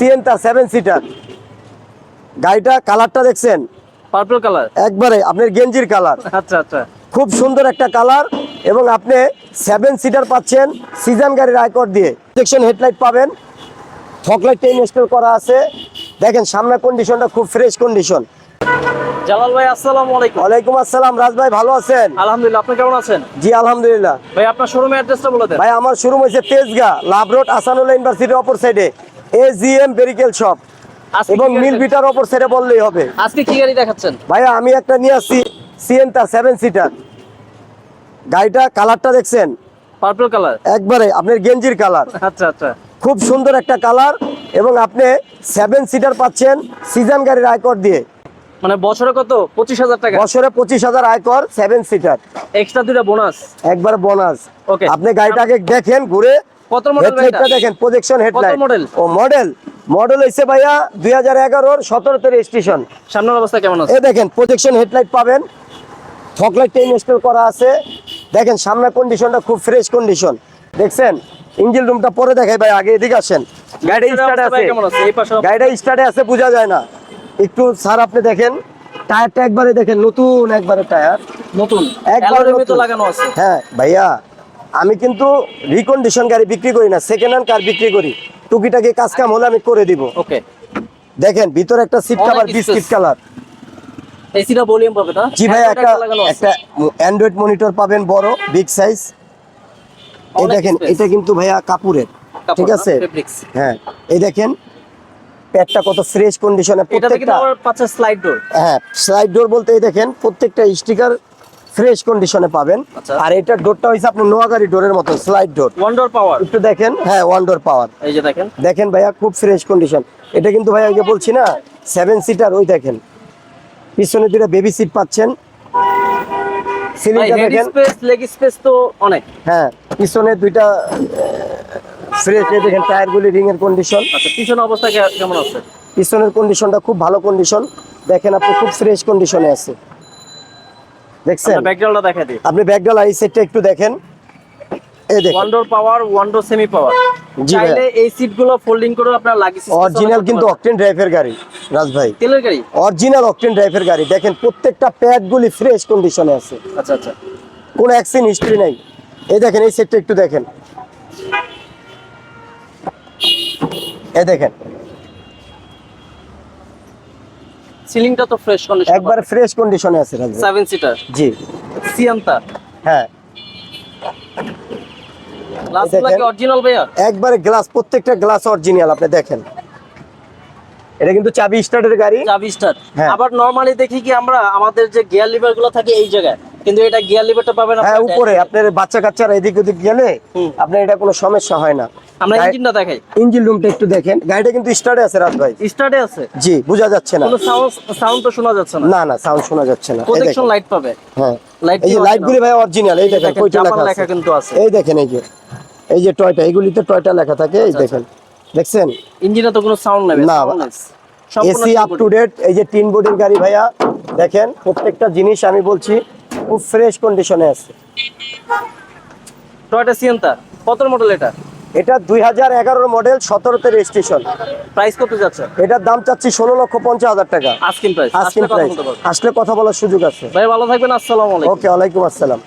Sienta seven seater গাড়িটা কালারটা দেখছেন? পার্পল কালার একবারে আপনার গেঞ্জির কালার আচ্ছা আচ্ছা। খুব সুন্দর একটা কালার এবং আপনি সেভেন সিটার পাচ্ছেন সিজন গাড়ির আয়কর দিয়ে। প্রোটেকশন হেডলাইট পাবেন। ফকলাইটটা ইনস্টল করা আছে। দেখেন সামনে কন্ডিশনটা খুব ফ্রেশ কন্ডিশন জালাল ভাই আসসালামু আলাইকুম। ওয়ালাইকুম আসসালাম। রাজ ভাই ভালো আছেন? আলহামদুলিল্লাহ আপনি কেমন আছেন? জি আলহামদুলিল্লাহ। ভাই আপনার শোরুমের অ্যাড্রেসটা বলে দেন। ভাই আমার শুরু হয়েছে তেজগা লাভ রোড আসানুল্লাহ ইউনিভার্সিটির অপর সাইডে এ জি এম বেরিকেল শপ এবং মিল বিটার অপর বললেই হবে। আজকে কি গাড়ি দেখাচ্ছেন? ভাইয়া আমি একটা নিয়ে আসছি সিয়েন্তা সেভেন সিটার গাড়িটা কালারটা দেখছেন? পার্পল কালার একবারে আপনার গেঞ্জির কালার আচ্ছা আচ্ছা। খুব সুন্দর একটা কালার এবং আপনি সেভেন সিটার পাচ্ছেন সিজন গাড়ির আয়কর দিয়ে। মানে বছরে কত? পঁচিশ হাজার টাকা। বছরে পঁচিশ হাজার আয়কর সেভেন সিটার এক্সট্রা দুইটা বোনাস একবার বোনাস Okay. আপনি গাড়িটাকে দেখেন ঘুরে কত মডেল হেডলাইটটা দেখেন প্রজেকশন হেডলাইট model? ও মডেল মডেল হইছে ভাইয়া দুই হাজার এগারোর সতেরোতে রেজিস্ট্রেশন সামনের অবস্থা কেমন আছে? এ দেখেন প্রজেকশন হেডলাইট পাবেন। ফকলাইটটা ইনস্টল করা আছে। দেখেন সামনে কন্ডিশনটা খুব ফ্রেশ কন্ডিশন দেখছেন? ইঞ্জিন রুমটা পরে দেখাই ভাই আগে এদিকে আসেন। নিচের স্টার্টে আছে। কেমন আছে? এই পাশে গাড়িটা স্টার্টে আছে বোঝা যায় না। একটু স্যার আপনি দেখেন টায়ারটা একবারে দেখেন নতুন একবারে টায়ার নতুন? একবার তো। লাগানো আছে। হ্যাঁ ভাইয়া। আমি কিন্তু রিকন্ডিশন গাড়ি বিক্রি করি না সেকেন্ড হ্যান্ড কার বিক্রি করি। টুকিটাকি কাজ কাম হলে আমি করে দিব। ওকে। দেখেন ভিতরে একটা সিট কাভার। বিস্কিট কালার এসিটা ভলিউম পাবে না? জি ভাই একটা একটা অ্যান্ড্রয়েড মনিটর পাবেন বড় বিগ সাইজ এই দেখেন। এটা কিন্তু ভাইয়া কাপুরের ঠিক আছে? হ্যাঁ এই দেখেন প্যাডটা কত ফ্রেশ কন্ডিশনে প্রত্যেকটা পাচ্ছে স্লাইড ডোর হ্যাঁ স্লাইড ডোর বলতে এই দেখেন প্রত্যেকটা স্টিকার ফ্রেশ কন্ডিশনে পাবেন। আচ্ছা। আর এটার ডোরটা হইছে আপনার নোয়াগাড়ি ডোরের মতো slide door one door power একটু দেখেন। হ্যাঁ ওয়ান ডোর পাওয়ার এই যে দেখেন। দেখেন ভাইয়া খুব ফ্রেশ কন্ডিশন এটা কিন্তু ভাইয়া আগে বলছি না সেভেন সিটার ওই দেখেন। পিছনে দুটো বেবি সিট পাচ্ছেন। সিলিংটা দেখেন। স্পেস লেগ স্পেস তো অনেক। হ্যাঁ পিছনে দুইটা ফ্রেশ দেখেন টায়ারগুলি রিং এর কন্ডিশন আচ্ছা পিছনে অবস্থা কেমন আছে? পিছনের কন্ডিশনটা খুব ভালো কন্ডিশন দেখেন আপনি খুব ফ্রেশ কন্ডিশনে আছে। দেখছেন? ব্যাকগ্রাউন্ডটা দেখা দিই। আপনি ব্যাকডাল আই সেটটা একটু দেখেন। এই দেখেন। One door power one door semi power চাইলে এই সিটগুলো ফোল্ডিং করে আপনার লাগিয়ে অরিজিনাল কিন্তু অকটেন ড্রাইভের গাড়ি রাজ ভাই। তেলের গাড়ি? অরিজিনাল অকটেন ড্রাইভের গাড়ি। দেখেন প্রত্যেকটা প্যাডগুলি ফ্রেশ কন্ডিশনে আছে। আচ্ছা আচ্ছা। কোনো অ্যাক্সিডেন্ট হিস্ট্রি নাই। এই দেখেন এই সেটটা একটু দেখেন। এই দেখেন। সিলিংটা তো ফ্রেশ কন্ডিশন একবার ফ্রেশ কন্ডিশনে আছে রাজ। ভাই। সেভেন সিটার জি। সিয়ান্তা হ্যাঁ। গ্লাসগুলো কি অরিজিনাল ভাইয়া? একবারে গ্লাস প্রত্যেকটা গ্লাস অরিজিনাল আপনি দেখেন। এটা কিন্তু চাবি স্টার্টের গাড়ি। চাবি স্টার্ট হ্যাঁ। আবার নরমালি দেখি কি আমরা আমাদের যে গিয়ার লিভারগুলো থাকে এই জায়গায় কিন্তু এটা গিয়ার লিভারটা পাবেন হ্যাঁ উপরে আপনার বাচ্চা কাচ্চারা এদিক ওদিক গেলে আপনার এটা কোনো সমস্যা হয় না। আমরা ইঞ্জিনটা দেখাই। ইঞ্জিন রুমটা একটু দেখেন। গাড়িটা কিন্তু স্টার্টে আছে রাত ভাই। স্টার্টে আছে? জি বোঝা যাচ্ছে না। কোনো সাউন্ড সাউন্ড তো শোনা যাচ্ছে না? না না সাউন্ড শোনা যাচ্ছে না। এই প্রোটেকশন লাইট পাবে। হ্যাঁ। লাইট এই যে লাইট গুলি ভাই অরিজিনাল এই দেখেন কয়টা লেখা কিন্তু আছে। এই দেখেন এই যে এই যে টয়টা এগুলিতে টয়টা লেখা থাকে এই দেখেন। দেখছেন? ইঞ্জিনে তো কোনো সাউন্ড নাই না, এসি আপ টু ডেট এই যে তিন বডির গাড়ি ভাইয়া দেখেন প্রত্যেকটা জিনিস আমি বলছি খুব ফ্রেশ কন্ডিশনে আছে। টয়টা সিয়েন্তা কত মডেল এটা? এটা দুই হাজার এগারোর মডেল সতেরোতে রেজিস্ট্রেশন প্রাইস কত যাচ্ছে? এটার দাম চাচ্ছি ষোলো লক্ষ পঞ্চাশ হাজার টাকা। আজকিন প্রাইস আজকিন আসলে কথা প্রাইস আসলে কথা বলার সুযোগ আছে। ভাই ভালো থাকবেন আসসালাম ওকে ওয়ালাইকুম আসসালাম।